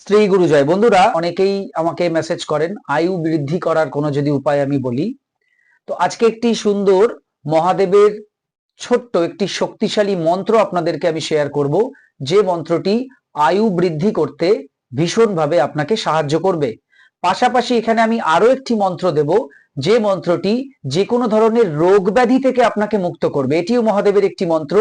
স্ত্রী গুরুজয় বন্ধুরা, অনেকেই আমাকে মেসেজ করেন, আয়ু বৃদ্ধি করার কোনো যদি উপায় আমি বলি। তো আজকে একটি সুন্দর মহাদেবের ছোট্ট একটি শক্তিশালী মন্ত্র আপনাদেরকে আমি শেয়ার করব। যে মন্ত্রটি আয়ু বৃদ্ধি করতে ভীষণভাবে আপনাকে সাহায্য করবে। পাশাপাশি এখানে আমি আরও একটি মন্ত্র দেব। যে মন্ত্রটি যে কোনো ধরনের রোগ ব্যাধি থেকে আপনাকে মুক্ত করবে। এটিও মহাদেবের একটি মন্ত্র।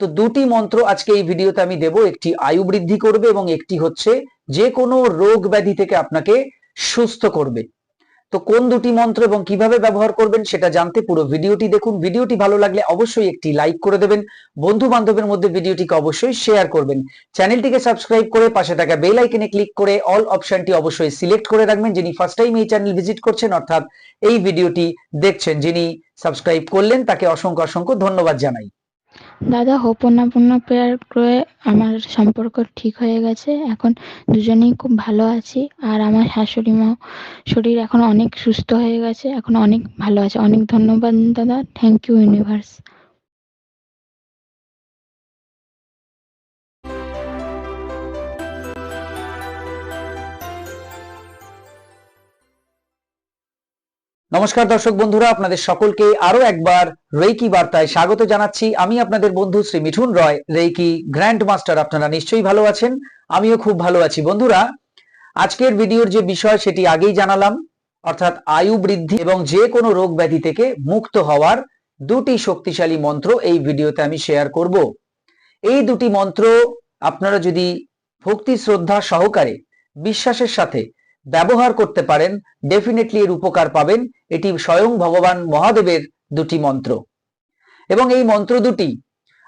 তো দুটি মন্ত্র আজকে এই ভিডিওতে আমি দেব। একটি আয়ু বৃদ্ধি করবে এবং একটি হচ্ছে যে কোনো রোগ ব্যাধি থেকে আপনাকে সুস্থ করবে। তো কোন দুটি মন্ত্র এবং কীভাবে ব্যবহার করবেন সেটা জানতে পুরো ভিডিওটি দেখুন। ভিডিওটি ভালো লাগলে অবশ্যই একটি লাইক করে দেবেন। বন্ধু বান্ধবের মধ্যে ভিডিওটিকে অবশ্যই শেয়ার করবেন। চ্যানেলটিকে সাবস্ক্রাইব করে পাশে থাকা বেল আইকনে ক্লিক করে অল অপশনটি অবশ্যই সিলেক্ট করে রাখবেন। যিনি ফার্স্ট টাইম এই চ্যানেল ভিজিট করছেন, অর্থাৎ এই ভিডিওটি দেখছেন, যিনি সাবস্ক্রাইব করলেন, তাকে অসংখ্য অসংখ্য ধন্যবাদ জানাই। দাদা হোপনাপন্ন পেয়ার ক্রয়ে আমার সম্পর্ক ঠিক হয়ে গেছে। এখন দুজনেই খুব ভালো আছি। আর আমার শাশুড়ি মা, শরীর এখন অনেক সুস্থ হয়ে গেছে, এখন অনেক ভালো আছে। অনেক ধন্যবাদ দাদা। থ্যাংক ইউ ইউনিভার্স নমস্কার দর্শক বন্ধুরা, আপনাদের সকলকে আরও একবার রেইকি বার্তায় স্বাগত জানাচ্ছি। আমি আপনাদের বন্ধু Shri Mithun Roy, reiki grand master আপনারা নিশ্চয়ই ভালো আছেন, আমিও খুব ভালো আছি। বন্ধুরা, আজকের ভিডিওর যে বিষয় সেটি আগেই জানালাম, অর্থাৎ আয়ু বৃদ্ধি এবং যে কোনো রোগ ব্যাধি থেকে মুক্ত হওয়ার দুটি শক্তিশালী মন্ত্র এই ভিডিওতে আমি শেয়ার করব। এই দুটি মন্ত্র আপনারা যদি ভক্তি শ্রদ্ধা সহকারে, বিশ্বাসের সাথে ব্যবহার করতে পারেন ডেফিনেটলি এর উপকার পাবেন। এটি স্বয়ং ভগবান মহাদেবের দুটি মন্ত্র। এবং এই মন্ত্র দুটি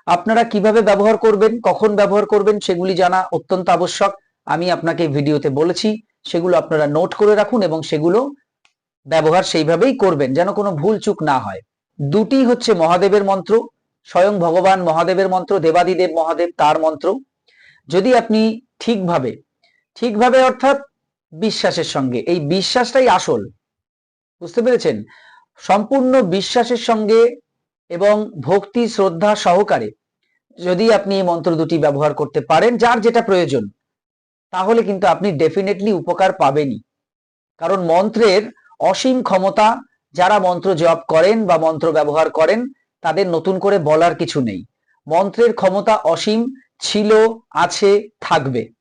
আপনারা কীভাবে ব্যবহার করবেন, কখন ব্যবহার করবেন, সেগুলি জানা অত্যন্ত আবশ্যক। আমি আপনাকে ভিডিওতে বলেছি, সেগুলো আপনারা নোট করে রাখুন এবং সেগুলো ব্যবহার সেইভাবেই করবেন, যেন কোনো ভুল চুক না হয়। দুটি হচ্ছে মহাদেবের মন্ত্র, স্বয়ং ভগবান মহাদেবের মন্ত্র, দেবাদিদেব মহাদেব তার মন্ত্র। যদি আপনি ঠিকভাবে ঠিকভাবে অর্থাৎ বিশ্বাসের সঙ্গে, এই বিশ্বাসটাই আসল। বুঝতে পেরেছেন? সম্পূর্ণ বিশ্বাসের সঙ্গে এবং ভক্তি, শ্রদ্ধা সহকারে যদি আপনি এই মন্ত্র দুটি ব্যবহার করতে পারেন, যার যেটা প্রয়োজন, তাহলে কিন্তু আপনি ডেফিনেটলি উপকার পাবেনই। কারণ মন্ত্রের অসীম ক্ষমতা, যারা মন্ত্র জপ করেন বা মন্ত্র ব্যবহার করেন, তাদের নতুন করে বলার কিছু নেই। মন্ত্রের ক্ষমতা অসীম, ছিল, আছে, থাকবে।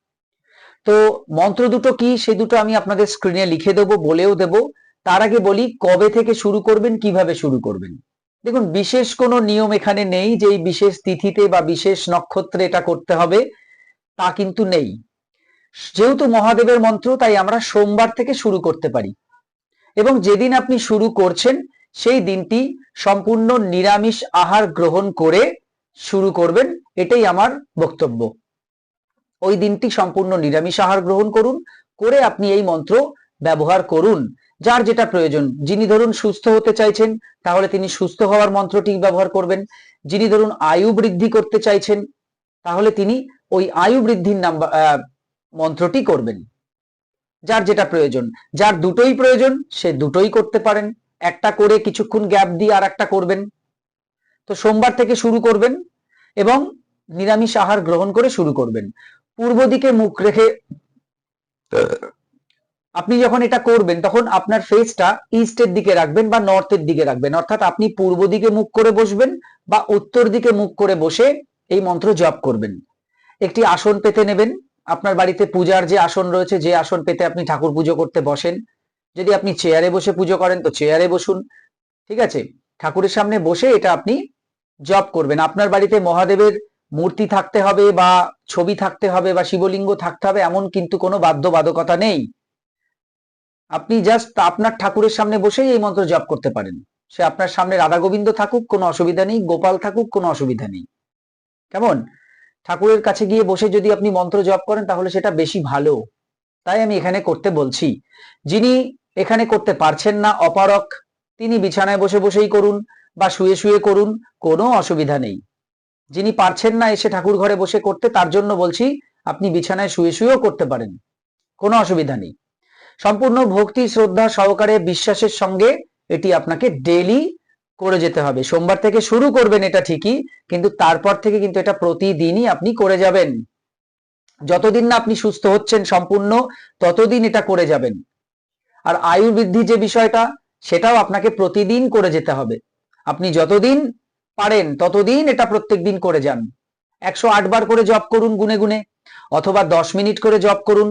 তো মন্ত্র দুটো কি? সে দুটো আমি আপনাদের স্ক্রিনে লিখে দেবো, বলেও দেব। তার আগে বলি, কবে থেকে শুরু করবেন, কীভাবে শুরু করবেন? দেখুন, বিশেষ কোনো নিয়ম এখানে নেই যে এই বিশেষ তিথিতে বা বিশেষ নক্ষত্রে এটা করতে হবে, তা কিন্তু নেই। যেহেতু মহাদেবের মন্ত্র, তাই আমরা সোমবার থেকে শুরু করতে পারি। এবং যেদিন আপনি শুরু করছেন, সেই দিনটি সম্পূর্ণ নিরামিষ আহার গ্রহণ করে শুরু করবেন, এটাই আমার বক্তব্য। ওই দিনটি সম্পূর্ণ নিরামিষ আহার গ্রহণ করুন, করে আপনি এই মন্ত্র ব্যবহার করুন। যার যেটা প্রয়োজন, যিনি ধরুন সুস্থ হতে চাইছেন, তাহলে তিনি সুস্থ হওয়ার মন্ত্রটি ব্যবহার করবেন। যিনি ধরুন আয়ু বৃদ্ধি করতে চাইছেন, তাহলে তিনি ওই আয়ু বৃদ্ধির নাম্বার মন্ত্রটি করবেন। যার যেটা প্রয়োজন, যার দুটোই প্রয়োজন, সে দুটোই করতে পারেন। একটা করে কিছুক্ষণ গ্যাপ দিয়ে আর একটা করবেন। তো সোমবার থেকে শুরু করবেন এবং নিরামিষ আহার গ্রহণ করে শুরু করবেন। পূর্ব দিকে মুখ রেখে, আপনি যখন এটা করবেন, তখন আপনার ফেসটা ইস্টের দিকে রাখবেন বা নর্থের দিকে রাখবেন। অর্থাৎ আপনি পূর্ব দিকে মুখ করে বসবেন বা উত্তর দিকে মুখ করে বসে এই মন্ত্র জপ করবেন। একটি আসন পেতে নেবেন। আপনার বাড়িতে পূজার যে আসন রয়েছে, যে আসন পেতে আপনি ঠাকুর পুজো করতে বসেন। যদি আপনি চেয়ারে বসে পুজো করেন, তো চেয়ারে বসুন। ঠিক আছে? ঠাকুরের সামনে বসে এটা আপনি জপ করবেন। আপনার বাড়িতে মহাদেবের মূর্তি থাকতে হবে বা ছবি থাকতে হবে বা শিবলিঙ্গ থাকতে হবে এমন কিন্তু কোনো বাধ্যবাধকতা নেই। আপনি জাস্ট আপনার ঠাকুরের সামনে বসেই এই মন্ত্র জপ করতে পারেন। সে আপনার সামনে রাধা গোবিন্দ থাকুক, কোনো অসুবিধা নেই। গোপাল থাকুক, কোনো অসুবিধা নেই। কেমন? ঠাকুরের কাছে গিয়ে বসে যদি আপনি মন্ত্র জপ করেন তাহলে সেটা বেশি ভালো। তাই আমি এখানে করতে বলছি। যিনি এখানে করতে পারছেন না, অপারক, তিনি বিছানায় বসে বসেই করুন বা শুয়ে শুয়ে করুন, কোনো অসুবিধা নেই। যিনি পারছেন না এসে ঠাকুর ঘরে বসে করতে, তার জন্য বলছি, আপনি বিছানায় শুয়ে শুয়েও করতে পারেন। কোনো অসুবিধা নেই। সম্পূর্ণ ভক্তি, শ্রদ্ধা সহকারে বিশ্বাসের সঙ্গে এটি আপনাকে ডেলি করে যেতে হবে। সোমবার থেকে শুরু করবেন এটা ঠিকই, কিন্তু তারপর থেকে কিন্তু এটা প্রতিদিনই আপনি করে যাবেন। যতদিন না আপনি সুস্থ হচ্ছেন সম্পূর্ণ, ততদিন এটা করে যাবেন। আর আয়ু বৃদ্ধি যে বিষয়টা, সেটাও আপনাকে প্রতিদিন করে যেতে হবে। আপনি যতদিন পারেন, ততদিন এটা প্রত্যেক দিন করে যান। একশো আট বার করে জব করুন গুনে গুনে, অথবা দশ মিনিট করে জব করুন।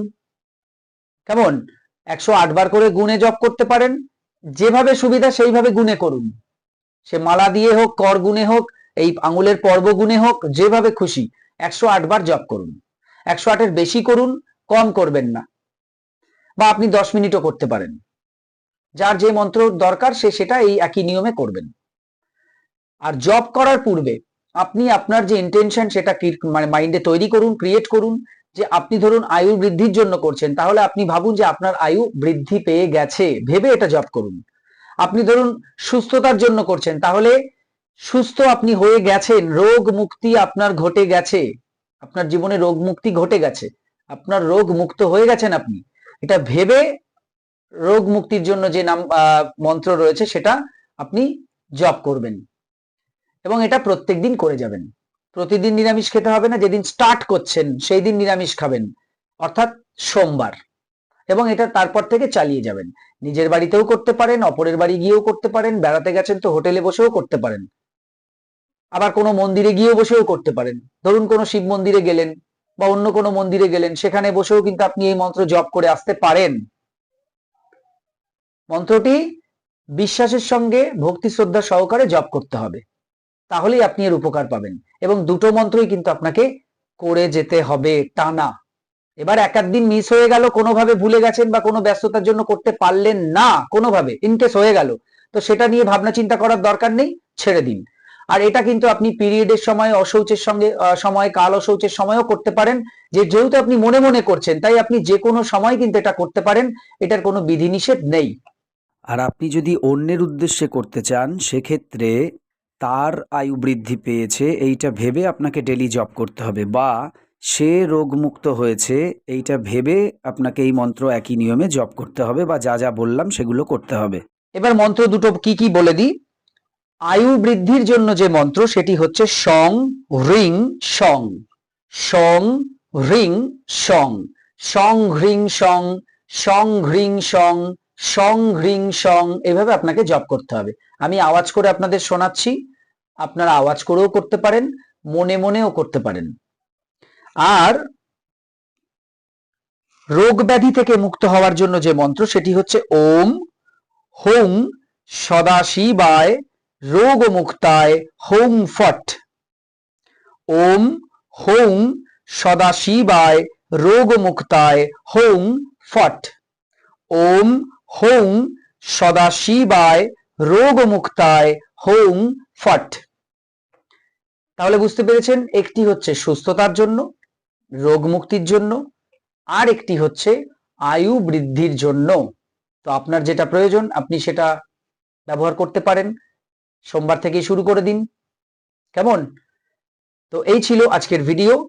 কেমন? একশো আট বার করে গুনে জব করতে পারেন, যেভাবে সুবিধা সেইভাবে গুনে করুন। সে মালা দিয়ে হোক, কর গুনে হোক, এই আঙুলের পর্ব গুনে হোক, যেভাবে খুশি, একশো আট বার জব করুন। একশো আটের বেশি করুন, কম করবেন না। বা আপনি দশ মিনিটও করতে পারেন। যার যে মন্ত্র দরকার, সে সেটা এই একই নিয়মে করবেন। আর জব করার পূর্বে আপনি আপনার যে ইন্টেনশন সেটা মানে মাইন্ডে তৈরি করুন ক্রিয়েট করুন, যে আপনি ধরুন আয়ু বৃদ্ধির জন্য করছেন, তাহলে আপনি ভাবুন যে আপনার আয়ু বৃদ্ধি পেয়ে গেছে, ভেবে এটা জব করুন। আপনি ধরুন সুস্থতার জন্য করছেন, তাহলে সুস্থ আপনি হয়ে গেছেন, রোগ মুক্তি আপনার ঘটে গেছে, আপনার জীবনে রোগ মুক্তি ঘটে গেছে, আপনার রোগ মুক্ত হয়ে গেছেন আপনি, এটা ভেবে রোগ মুক্তির জন্য যে নাম মন্ত্র রয়েছে সেটা আপনি জপ করবেন। এবং এটা প্রত্যেক দিন করে যাবেন। প্রতিদিন নিরামিষ খেতে হবে না, যেদিন স্টার্ট করছেন, সেই দিন নিরামিষ খাবেন। অর্থাৎ সোমবার। এবং এটা তারপর থেকে চালিয়ে যাবেন। নিজের বাড়িতেও করতে পারেন, অপরের বাড়ি গিয়েও করতে পারেন, বেড়াতে গেছেন তো হোটেলে বসেও করতে পারেন। আবার কোনো মন্দিরে গিয়েও বসেও করতে পারেন। ধরুন কোনো শিব মন্দিরে গেলেন বা অন্য কোনো মন্দিরে গেলেন, সেখানে বসেও কিন্তু আপনি এই মন্ত্র জপ করে আসতে পারেন। মন্ত্রটি বিশ্বাসের সঙ্গে ভক্তি শ্রদ্ধা সহকারে জপ করতে হবে। তাহলেই আপনি এর উপকার পাবেন। এবং দুটো মন্ত্রই কিন্তু আপনাকে করে যেতে হবে টানা এবার এক দিন মিস হয়ে গেল, কোনোভাবে ভুলে গেছেন বা কোনো ব্যস্ততার জন্য করতে পারলেন না, কোনোভাবে ইনকেস হয়ে গেল, তো সেটা নিয়ে ভাবনা চিন্তা করার দরকার নেই, ছেড়ে দিন। আর এটা কিন্তু আপনি পিরিয়ডের সময় অশৌচের সঙ্গে সময়, কাল অশৌচের সময়ও করতে পারেন। যে যেহেতু আপনি মনে মনে করছেন, তাই আপনি যে কোনো সময় কিন্তু এটা করতে পারেন, এটার কোনো বিধিনিষেধ নেই। আর আপনি যদি অন্যের উদ্দেশ্যে করতে চান, সেক্ষেত্রে তার আয়ু বৃদ্ধি পেয়েছে, এইটা ভেবে আপনাকে ডেলি জব করতে হবে বা সে রোগমুক্ত হয়েছে, এইটা ভেবে আপনাকে এই মন্ত্র একই নিয়মে জব করতে হবে বা যা যা বললাম সেগুলো করতে হবে। এবার মন্ত্র দুটো কি কি বলে দিই? আয়ু বৃদ্ধির জন্য যে মন্ত্র সেটি হচ্ছে সং রিং সং। সং রিং সং। সং, হ্রিং, সং। সং, হ্রিং, সং। সং, হ্রিং, সং, এভাবে আপনাকে জপ করতে হবে। আমি আওয়াজ করে আপনাদের শোনাচ্ছি। আপনারা আওয়াজ করেও করতে পারেন, মনে মনেও করতে পারেন। আর রোগ ব্যাধি থেকে মুক্ত হওয়ার জন্য যে মন্ত্র, সেটি হচ্ছে ওম হোং সদাশিবায় রোগ মুক্তায় হোং ফট। ওম হোং সদাশিবায় রোগ মুক্তায় হোং ফট। ওম হোং সদাশিবায় রোগ মুক্তায় হোং ফট। তাহলে বুঝতে পেরেছেন, একটি হচ্ছে সুস্থতার জন্য রোগ মুক্তির জন্য, আর একটি হচ্ছে আয়ু বৃদ্ধির জন্য। তো আপনার যেটা প্রয়োজন, আপনি সেটা ব্যবহার করতে পারেন। সোমবার থেকেই শুরু করে দিন। কেমন? তো এই ছিল আজকের ভিডিও।